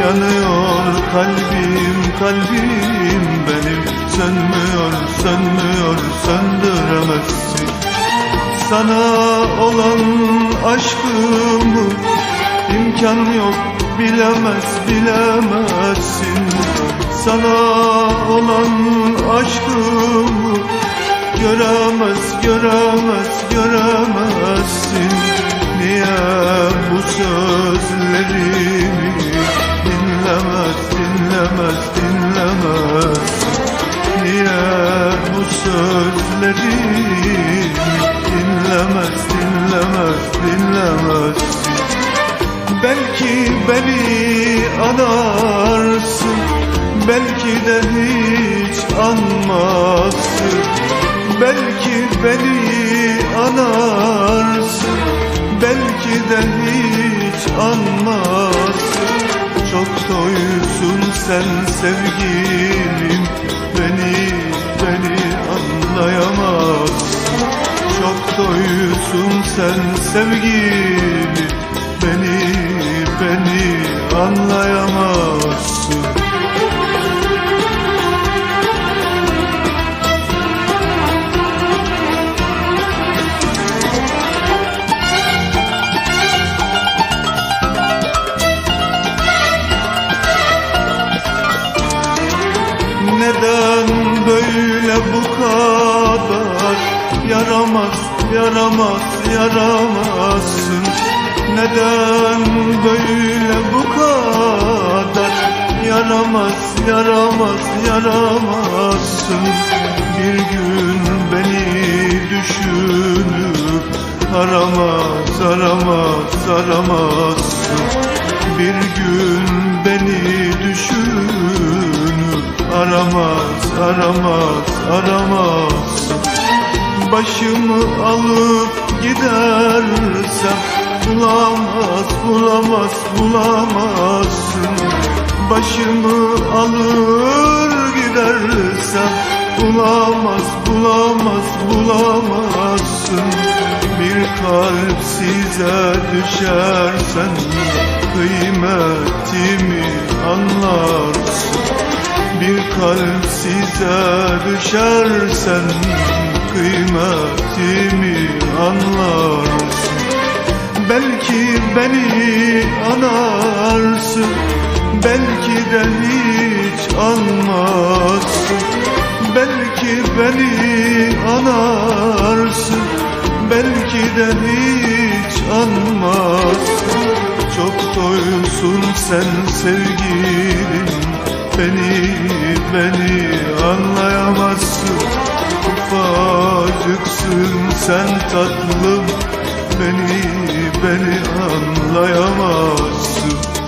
Yanıyor kalbim, kalbim benim. Sönmüyor, sönmüyor, söndüremezsin. Sana olan aşkımı imkan yok bilemez, bilemezsin. Sana olan aşkımı göremez, göremez, göremezsin Belki beni anarsın Belki de hiç anmazsın. Belki beni anarsın Belki de hiç anmazsın. Çok doysun sen sevgilim Beni, beni anlayamazsın. Çok doysun sen sevgilim anlayamazsın. Neden böyle bu kadar? Yaramaz, yaramaz, yaramazsın Neden böyle bu kadar? Yaramaz, yaramaz, yaramazsın. Bir gün beni düşünüp Aramaz, aramaz, aramazsın. Bir gün beni düşünüp Aramaz, aramaz, aramazsın. Başımı alıp gidersem Bulamaz, bulamaz, bulamazsın. Başımı alır gidersem Bulamaz, bulamaz, bulamazsın. Bir kalp size düşersen Kıymetimi anlarsın. Bir kalp size düşersen kıymetimi anlarsın Belki beni anarsın Belki de hiç anmazsın. Belki beni anarsın Belki de hiç anmazsın. Çok doysun sen sevgilim Beni, beni anlayamazsın. Ufacıksın sen tatlım Beni, beni anlayamazsın